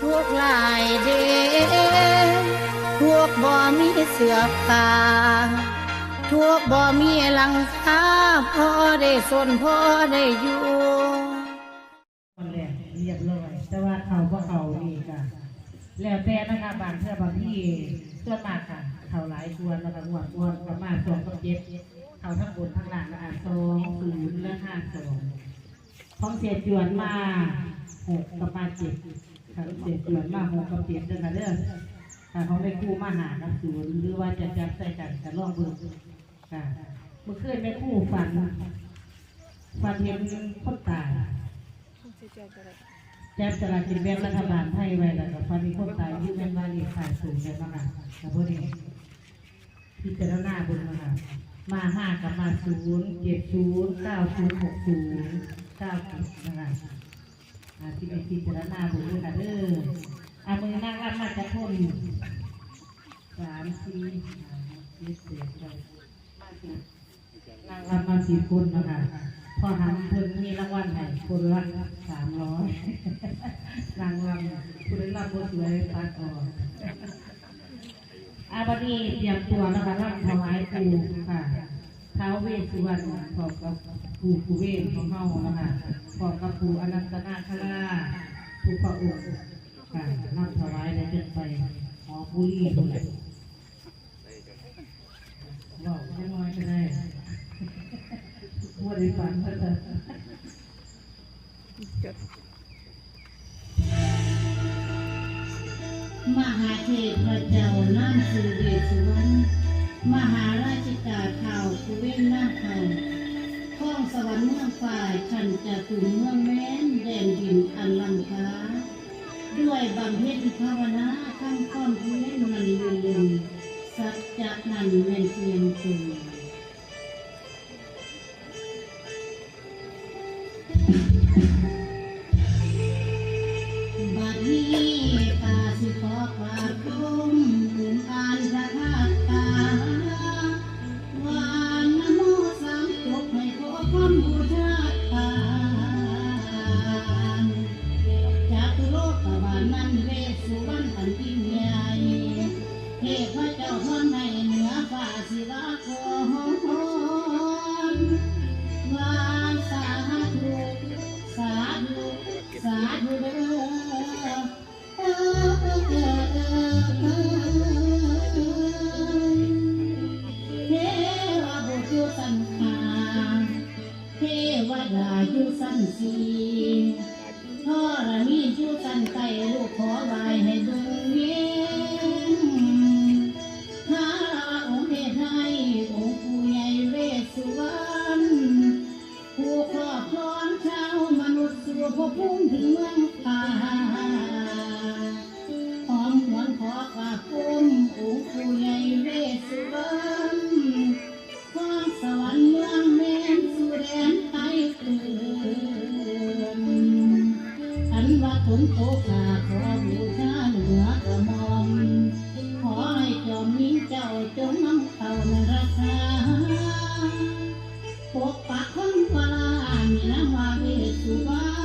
ทุกหลายเดพวกบ่มีเสือผ้าทุกบ่มีหลังคาพอได้สนพอได้อยู่คนแรกเรียบร้อยแต่ว่าเขาก็เขานี่ค่ะแล้วแต่นะคะบางเทื่อบางที่ส่วนมากค่ะเขาหลายส่วนแล้วก็งวดงวดประมาณสองกับเจ็ดเขาทั้งบนทั้งล่างนะคะสองศูนย์และห้าสองของเสียจวนมาหกกับมาเจ็ด ค่ะเสียจวนมาหกกับเจ็ดเด้อค่ะเด้อค่ะเขาได้คู่มาหากับศูนย์หรือว่าจะจับใส่กันจะลองเบิ่งค่ะเมื่อคืนไม่คู่ฝันฝันเห็นคนตายแจ้งตลาดกินแบ่งรัฐบาลไทยไว้แล้วก็ฟันมีคนตายที่แม่นว่านี่ขายสูงกันมากแต่พวกนี้พิจารณาบนมามาห้ากับมาศูนย์เจ็ดศูนย์เก้าศูนย์หกศูนย์เก้าสิบนะคะ อาที่เป็นพิจารณาบนด้วยค่ะเด้ออามือนั่งรับมาจะพ่นสามสี่ห้าหกเจ็ดแปดเก้ามาสินางรับมาสี่คนนะคะพอหันเพิ่นมีรางวัลให้คนละสามร้อยนางรำคุณได้รับบทสวยตาคออาบัดนี้เตรียมตัวนะคะรับถวายปูค่ะ ท้าวเวสสุวรรณพร้อมกับ ปูปูเวสของเฮานะคะพร้อมกับปูอนันตนาคราชปูพระองค์ค่ะรับถวายแล้วจะไปหอบุรีตรงไหนบอกไม่น้อยก็ได้บริฟังก็จะมหาเทพเจ้าน้ำสุเดชวรรณมหาราชิกาข่าวสุเวนน้ำเขา ข้องสวรรค์เมืองฝ่ายขันจะถึงเมืองแม้นแดนดินอันลังค้าด้วยบำเพ็ญภาวนาข้างก้อนเพื่อนมันลืมลืมสัจจะนันแม่นเพียงตัวบัด ฟ้ันว่าฝนตกขาขอบูชาเหนือกระมอมขอให้จอมยิ่งเจ้าจงน้ำเต่าในราคาปกปักคนวาลามีนามว่าเวสุวา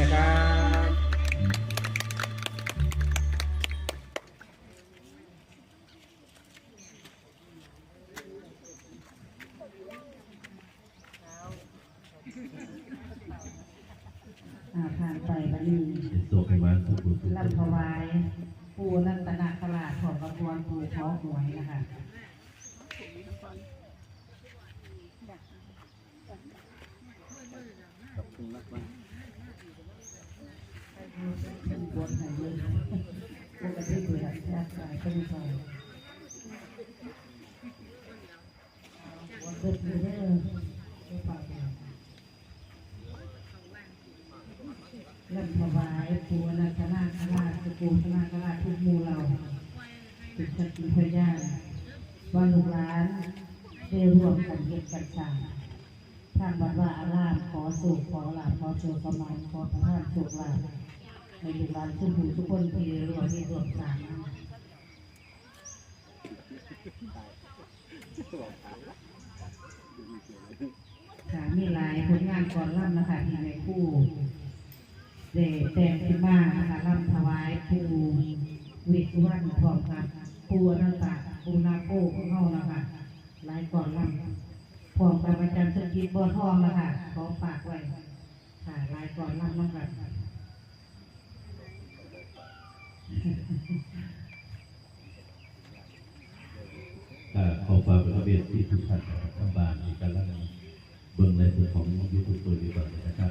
นะครับ จัดฉากทางบัดว่าอาราบขอสุขขอหลาภขอโชคขอมานขอประทานสุขลาภในทุกานทุกผู้ทุกคนที่รวมที่รวมสามค่ะมีหลายผลงานก่อนร่ำนะคะที่ในคู่เดแต่งขึ้นมานะคะร่ำถวายครูวิทวันพร้อมกันครูนักตาครูนาโก้ของเรานะคะหลายก่อนร่ำ พวงไปประจัำสกิดบนวทองแล้วค่ะ ของฝากไว้ค่ะลายก่อนรับน้ำกันขอควาประเบียบที่ทุกท่านทำบานในการละเบิ้งในส่วนของยูทูบเบอร์ดีกว่านะครับ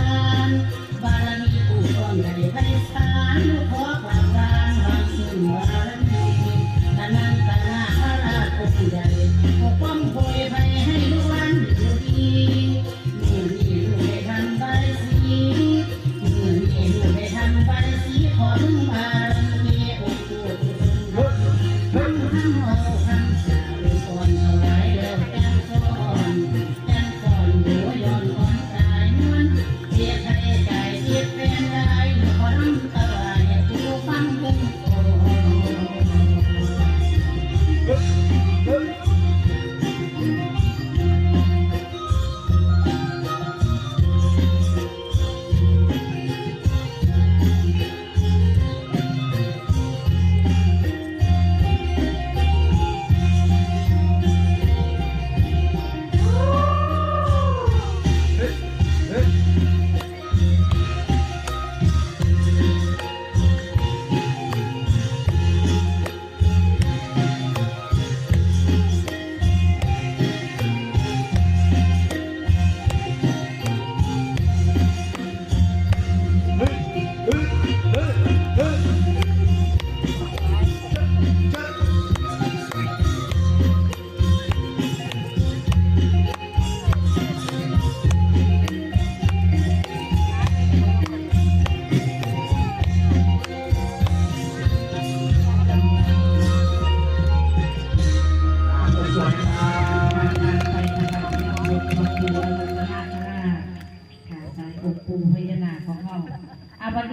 านบารมีผู้ร่วมได้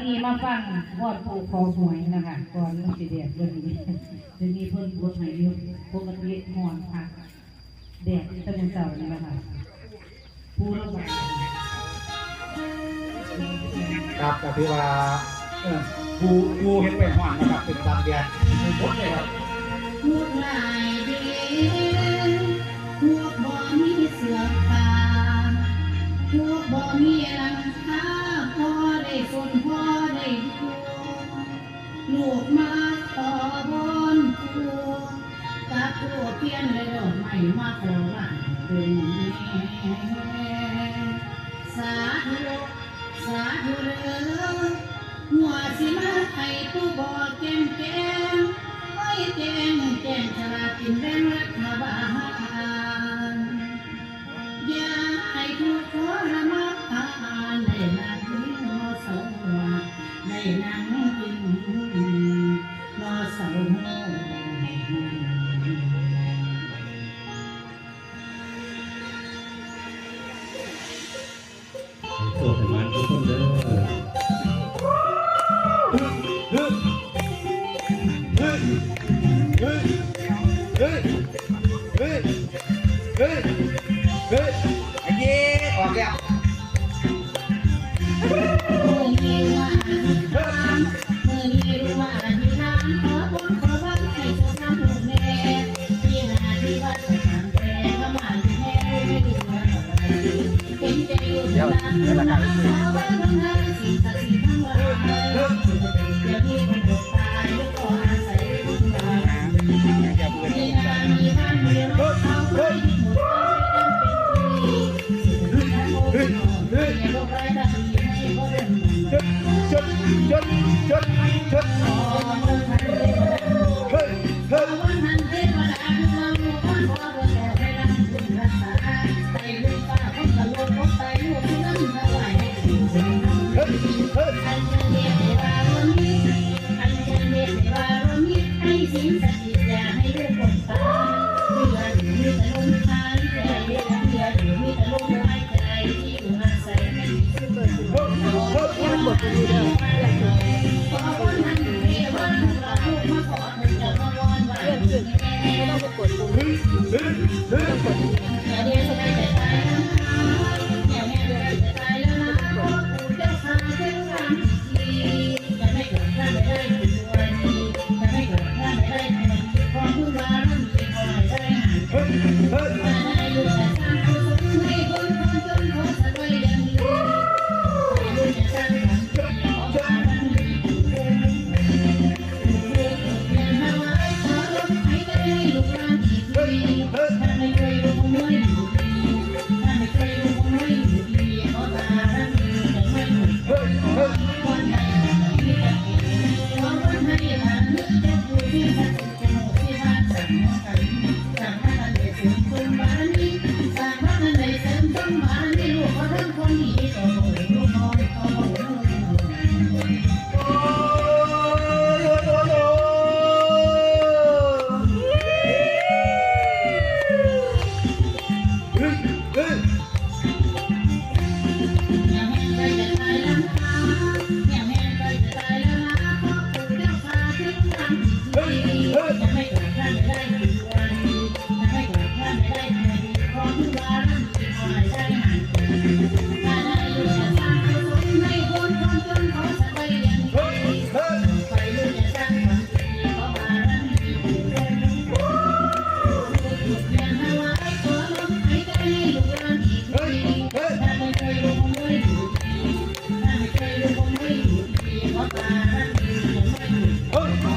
ซีมาฟังวอดปูคอหวยนะคะก่อนลูกสีแดดเรื่องนี้เรื่องนี้เพิ่มตัใหม่เยอะปกติหอนค่ะแดดตะวังเสานี่นะคะผู้รับายครับกับพี่ว่าปูปูเห็นเปหอนนะครับเป็นตามแดดเป็นบดเลยครับพูดหลายเดือนพวกบ่มีเสือป่าพวกบ่มีลัง ลูกมาต่อบนกูกับลูกเพียนเลยดอกไม่มาขอบ้านเป็นี้สาธุสาธุเลยหัวสิมาให้ de la cabeza. Oh,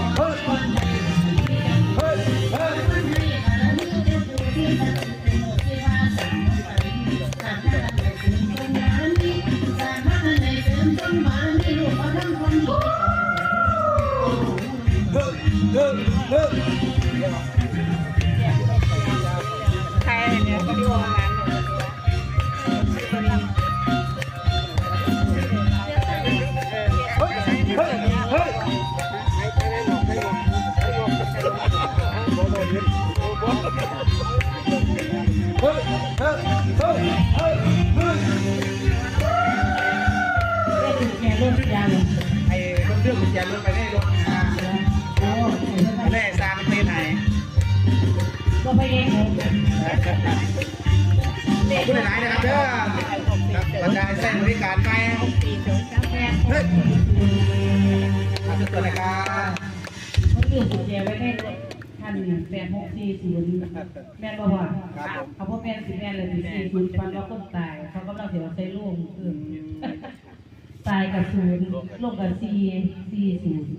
คุณหลายๆนะครับเด้อครับบรรดาใช้นบริการไปเฮ้ยขอบคุณนะครับเขาลืมกุญแจไว้ในรถท่านแปดหกสี่ศูนย์แม่นบอครับผมเขาพ่อแม่สิแม่เลยสิสี่ศูนย์ฟันเราต้นตาย เขากำลังเสียใส่ลูกอื่นตายกับศูนย์ลูกกับสี่สี่ศูนย์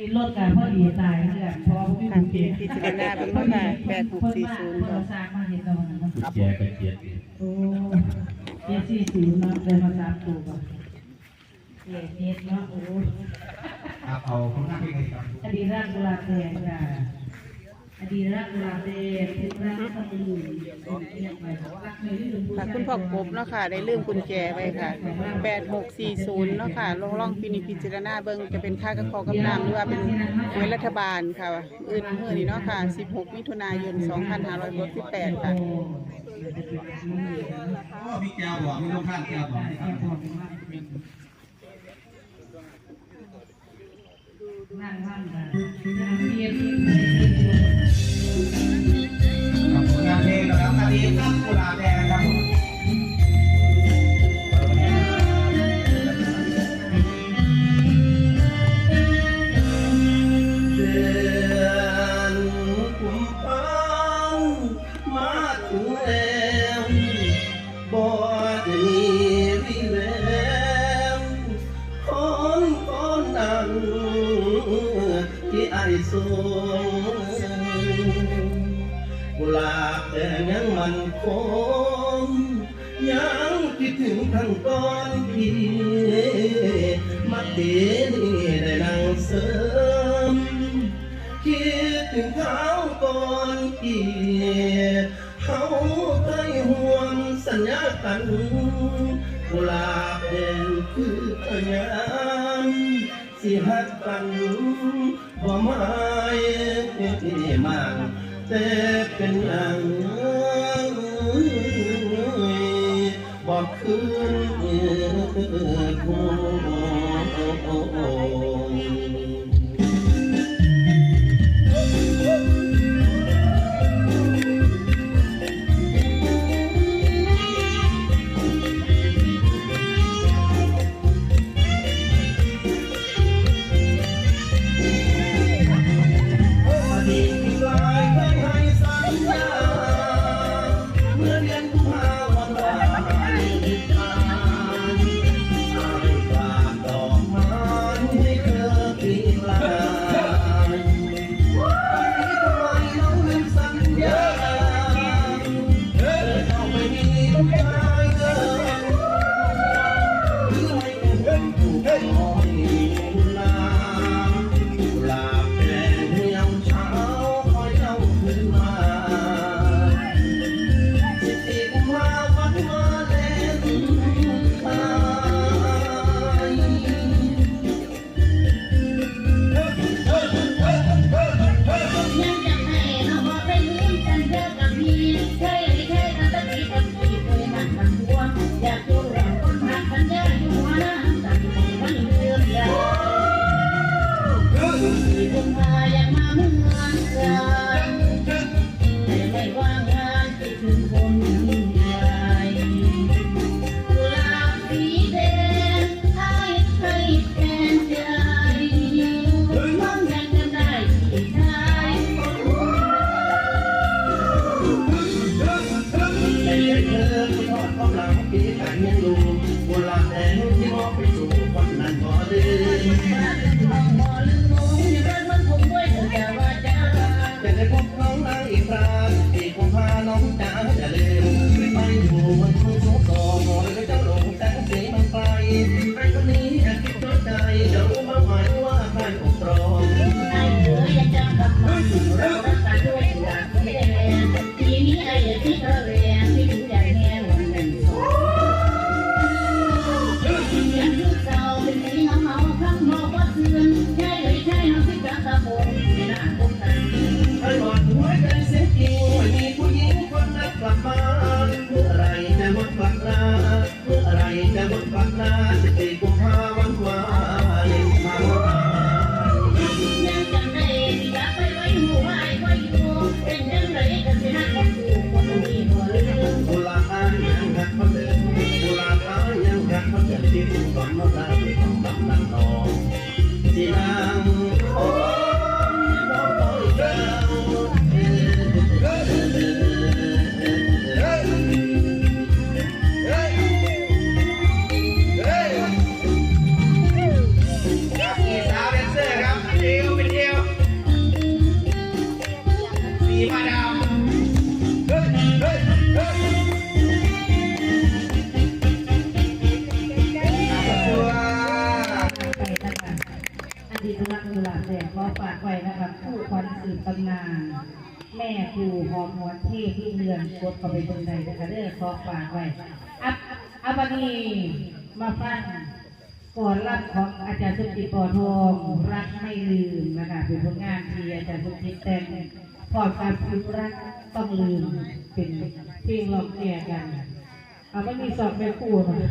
พอดีรถกับพอดีตายเพื่อนเพราะว่าพี่กุญแจพิจารณาเบิ่งเนาะค่แปดหกสี่ศูนย์เพิ่นสร้างมาเห็นตะวันนั้นกุญแจไปเกียรติโอ้เจ็ดสี่ศูนย์เนาะเลยมาสร้างตัวก่อนเจ็ดเจ็ดเนาะโอ้ครับเอาคุณหน้าที่ครับอดีตรักกุหลาบแดงจ้า อดีตรักกุหลาบแดงทุกรักต้องอยู่เรียกไปรักไม่ลืมค่ะคุณพ่อกบเนาะค่ะ ได้ลืมกุญแจไว้ค่ะแปดหกสี่ศูนย์เนาะค่ะลองลองพินิจพิจารณาเบิ่งจะเป็นค่ากระเพาะกำน้ำหรือว่าเป็นหวยรัฐบาลค่ะ อื่นเมื่อนี้เนาะค่ะ 16 มิถุนายน 2568 ค่ะมีแก้วบอกมีลูกข้างแก้วบอกครับนั่งว่างกันนั่งเรี นะครับคดีตั้งกุหลาบแดง กุหลาบแดงยังมันคงยังคิดถึงทั้งก้อนพี่มาเดนี่ได้นั่งเสริมคิดถึงเขาก่อนอีกเขาเคยห่วงสัญญากันกุหลาบแดงคือพยานสิหักกันบ่หมายมัน แต่เป็นอย่างบอกคืนคง มั ฝากไว้อัพอัปนีมาฟังก่อนรับของอาจารย์สุจิตปอทองรักไม่ลืมนะคะเป็นผลงานที่อาจารย์สุจิตแต่งพอดการพิมรักต้องลืมเป็นเพลงลองแก่กันเอาไม่มีสอบแม่ครูนะ